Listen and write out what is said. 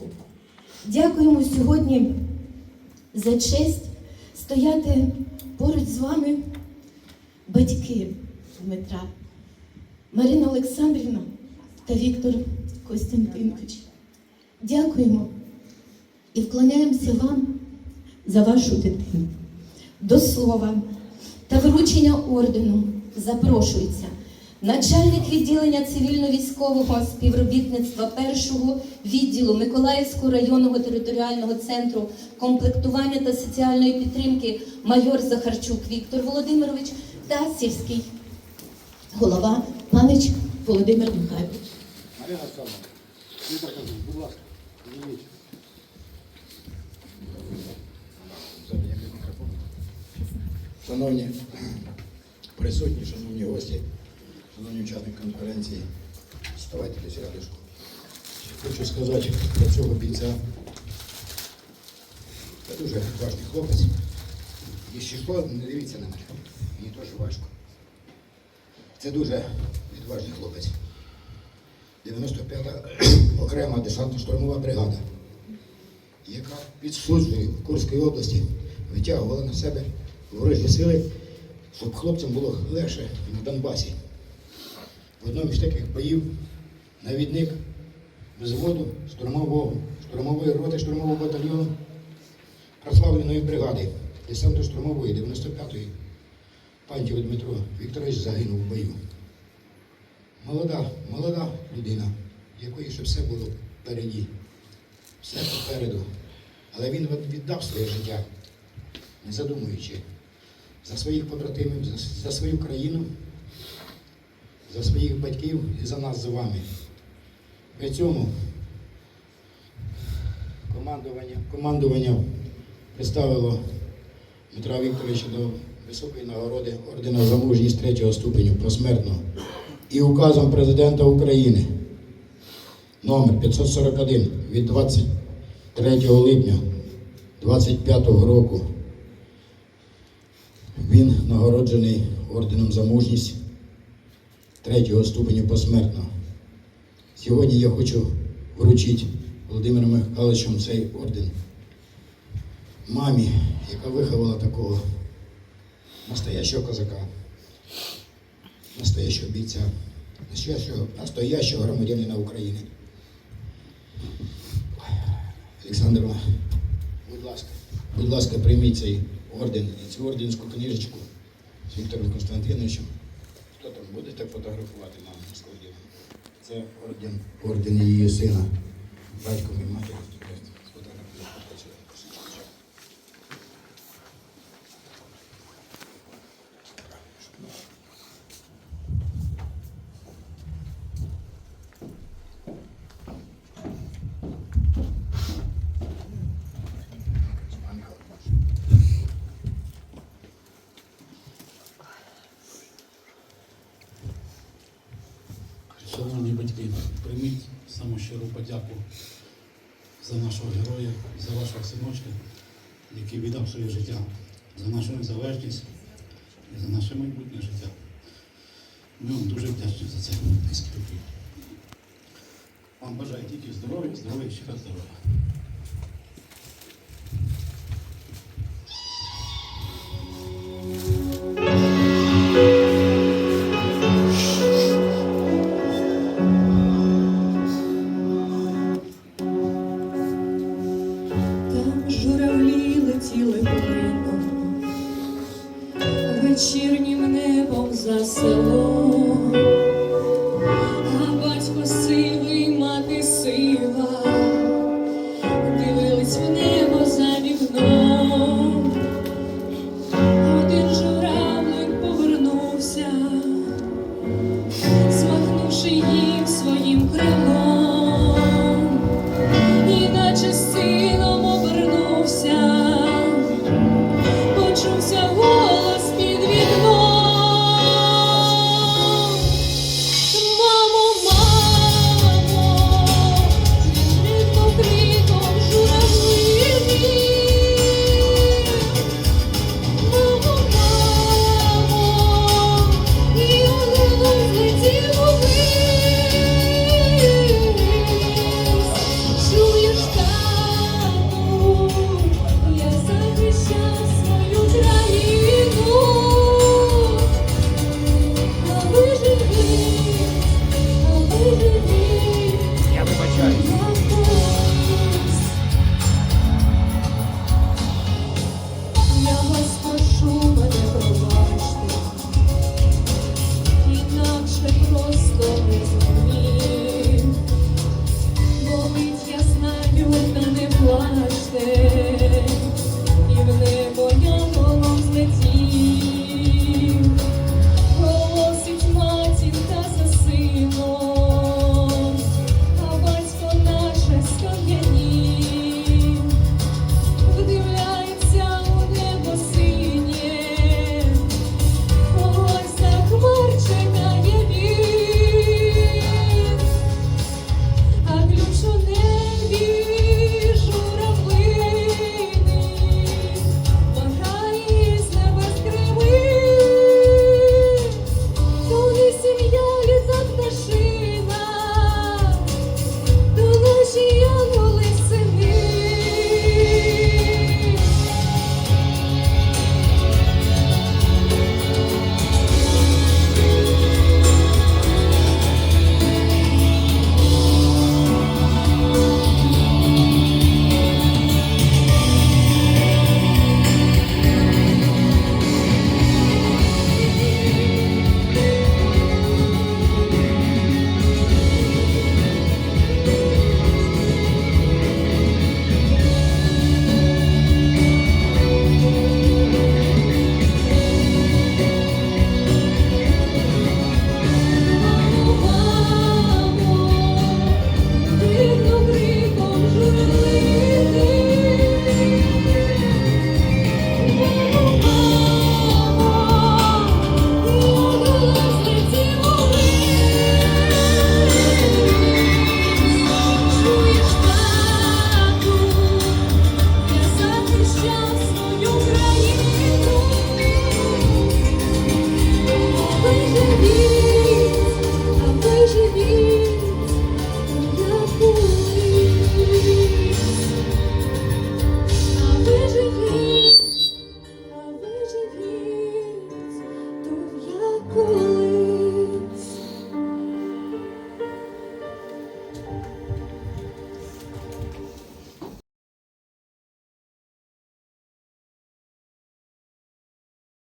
Луцьку. Дякуємо сьогодні за честь стояти поруч з вами батьки Дмитра, Марина Олександрівна та Віктор Костянтинович. Дякуємо і вклоняємося вам за вашу дитину. До слова та вручення ордену запрошується начальник відділення цивільно-військового співробітництва першого відділу Миколаївського районного територіального центру комплектування та соціальної підтримки майор Захарчук Віктор Володимирович та сільський голова Панич Володимир Михайлович. Шановні присутні, шановні гості, шановні учасники конференції, вставайте десь рядишку. Хочу сказати про цього бійця. Це дуже важний хлопець. Якщо що, не дивіться на мене. Мені теж важко. Це дуже відважний хлопець. 95-та окрема десантно-штурмова бригада, яка під Суджею в Курській області витягувала на себе ворожі сили, щоб хлопцям було легше на Донбасі. В одному з таких боїв навідник взводу штурмового, штурмової роти штурмового батальйону прославленої бригади десантно-штурмової 95-ї Пантів Дмитро Вікторович загинув в бою. Молода, молода людина, якої ще все було впереді, все попереду. Але він віддав своє життя, не задумуючи, за своїх побратимів, за, за свою країну, за своїх батьків і за нас з вами. При цьому командування, командування представило Дмитра Вікторовича до високої нагороди ордена за мужність третього ступеню посмертно і указом президента України номер 541 від 23 липня 25 року він нагороджений орденом за мужність третього ступеню посмертно. Сьогодні я хочу вручити Володимиром Михайловичем цей орден мамі, яка виховала такого настоящего козака, настоящего бійця, настоящего, настоящего громадянина України. Олександровна, будь ласка, будь ласка, прийміть цей орден і цю орденську книжечку з Віктором Константиновичем. Хто там будете фотографувати на складі? Це орден, орден її сина, батьком і матері. Сфотографуйте. Шановні батьки, прийміть саму щиру подяку за нашого героя, за вашого синочка, який віддав своє життя за нашу незалежність і за наше майбутнє життя. Ми вам дуже вдячні за це. Вам бажаю тільки здоров'я, здоров'я ще раз здоров'я. Вечірнім небом за селом. 呜